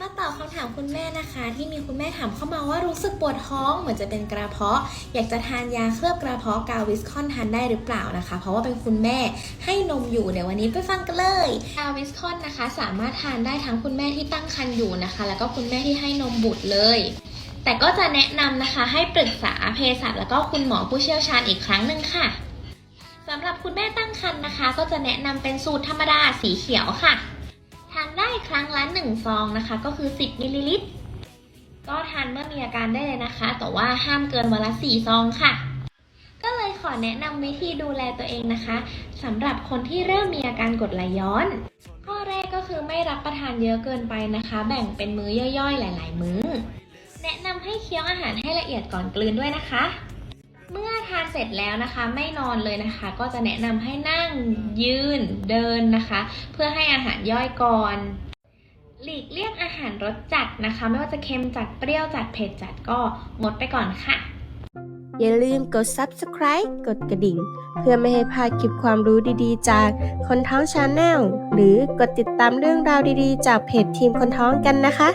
มาตอบคำถามคุณแม่นะคะ ที่มีคุณแม่ถามเข้ามาว่ารู้สึกปวดท้องเหมือนจะเป็นกระเพาะ อยากจะทานยาเคลือบกระเพาะกาวิสคอนทานได้หรือเปล่านะคะ เพราะว่าเป็นคุณแม่ให้นมอยู่เดี๋ยววันนี้ไปฟังกันเลยกาวิสคอนนะคะ สามารถทานได้ทั้งคุณแม่ที่ตั้งครรภ์อยู่นะคะ แล้วก็คุณแม่ที่ให้นมบุตรเลย แต่ก็จะแนะนำนะคะ ให้ปรึกษาเภสัชแล้วก็คุณหมอผู้เชี่ยวชาญอีกครั้งหนึ่งค่ะสำหรับคุณแม่ตั้งครรภ์นะคะ ก็จะแนะนำเป็นสูตรธรรมดาสีเขียวค่ะ ครั้งละ1ซองนะคะ ก็คือ 10มิลลิลิตรก็ทานเมื่อมีอาการได้เลยนะคะ แต่ว่าห้ามเกินวันละ4ซองค่ะ ก็เลยขอแนะนำวิธีดูแลตัวเองนะคะสำหรับคนที่เริ่มมีอาการกรดไหลย้อน ข้อแรกก็คือไม่รับประทานเยอะเกินไปนะคะ แบ่งเป็นมื้อย่อยๆ หลาย ๆ มื้อ แนะนำให้เคี้ยวอาหารให้ละเอียดก่อนกลืนด้วยนะคะ ทานเสร็จแล้วนะคะ ไม่นอนเลยนะคะ ก็จะแนะนำให้นั่งยืนเดินนะคะ เพื่อให้อาหารย่อยก่อนหลีกเลี่ยงอาหารรสจัดนะคะ ไม่ว่าจะเค็มจัดเปรี้ยวจัดเผ็ดจัดก็งดไปก่อนค่ะ อย่าลืมกด subscribe กดกระดิ่ง เพื่อไม่ให้พลาดคลิปความรู้ดีๆ จากคนท้องชาแนลหรือกดติดตามเรื่องราวดีๆ จากเพจทีมคนท้องกันนะคะ